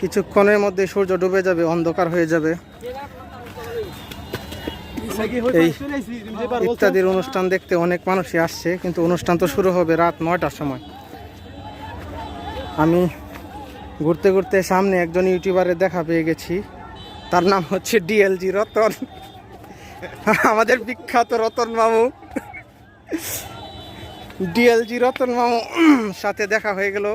কিছুক্ষণের মধ্যে সূর্য ডুবে যাবে, অন্ধকার হয়ে যাবে। ইত্যাদির অনুষ্ঠান দেখতে অনেক মানুষই আসছে, কিন্তু অনুষ্ঠান তো শুরু হবে রাত নয়টার সময়। আমি ঘুরতে ঘুরতে সামনে একজন ইউটিউবারের দেখা পেয়ে গেছি। তার নাম হচ্ছে ডিএলজি রতন। আমাদের বিখ্যাত রতন মামু। ডিএলজি রতন মামু সাথে দেখা হয়ে গেল।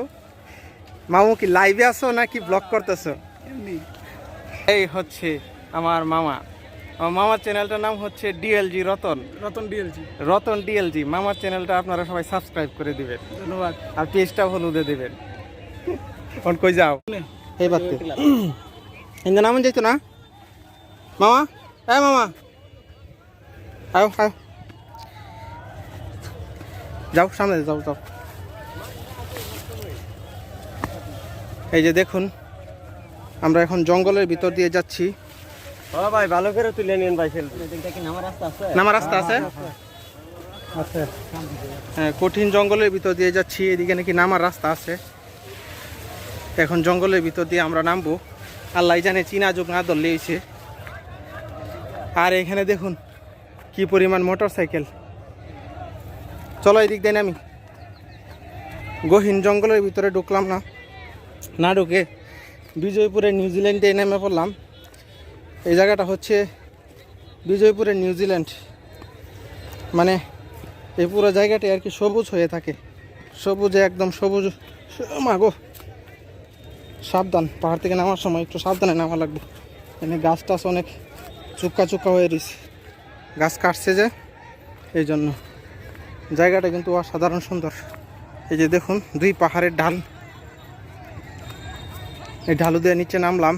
মামু কি লাইভে আছো নাকি ব্লগ করতেছো? এই হচ্ছে আমার মামা। আমার মামার চ্যানেলটার নাম হচ্ছে ডিএলজি রতন। রতন ডিএলজি রতন ডিএলজি মামার চ্যানেলটা আপনারা সবাই সাবস্ক্রাইব করে দিবেন। ধন্যবাদ। আর পেজটা হলুদে দেবেন। কোন কই যাও? এই বাতে ইন্দা নাম যাইতো না? মামা? এই মামা। আও আও যাও সামনে যাও যাও। এই যে দেখুন আমরা এখন জঙ্গলের ভিতর দিয়ে যাচ্ছি। ভাই ভালো করে তুলে নিন ভাই নামা রাস্তা আছে? আছে। হ্যাঁ কঠিন জঙ্গলের ভিতর দিয়ে যাচ্ছি এদিকে নাকি নামার রাস্তা আছে। এখন জঙ্গলের ভিতর দিয়ে আমরা নামবো। আল্লাহ জানে চীনা যুগ না ধরলে হয়েছে। আর এখানে দেখুন কি পরিমাণ মোটর সাইকেল চলো এদিক দিয়ে আমি গহীন জঙ্গলের ভিতরে ঢুকলাম না। না ঢুকে বিজয়পুরে নিউজিল্যান্ডে নেমে পড়লাম। এই জায়গাটা হচ্ছে বিজয়পুরের নিউজিল্যান্ড মানে এই পুরো জায়গাটি আর কি সবুজ হয়ে থাকে। সবুজে একদম সবুজ। মাগো, সাবধান, পাহাড় থেকে নামার সময় একটু সাবধানে নামা লাগবে। এখানে গাছ টাছ অনেক চুক্কা চুক্কা হয়ে রয়েছে গাছ কাটছে যে, এই জন্য। জায়গাটা কিন্তু অসাধারণ সুন্দর। এই যে দেখুন, দুই পাহাড়ের ঢাল এই ঢালু দিয়ে নিচে নামলাম।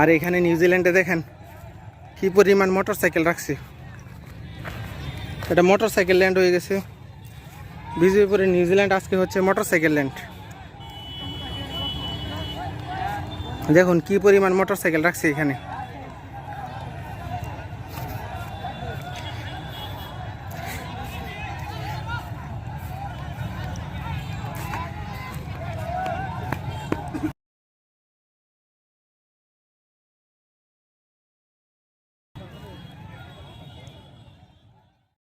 আর এখানে নিউজিল্যান্ডে দেখেন, কি পরিমাণ মোটর সাইকেল রাখছে। এটা মোটর সাইকেল ল্যান্ড হয়ে গেছে। বিজয়পুরে নিউজিল্যান্ড আজকে হচ্ছে মোটর সাইকেল ল্যান্ড দেখুন, কি পরিমাণ মোটর সাইকেল রাখছে এখানে।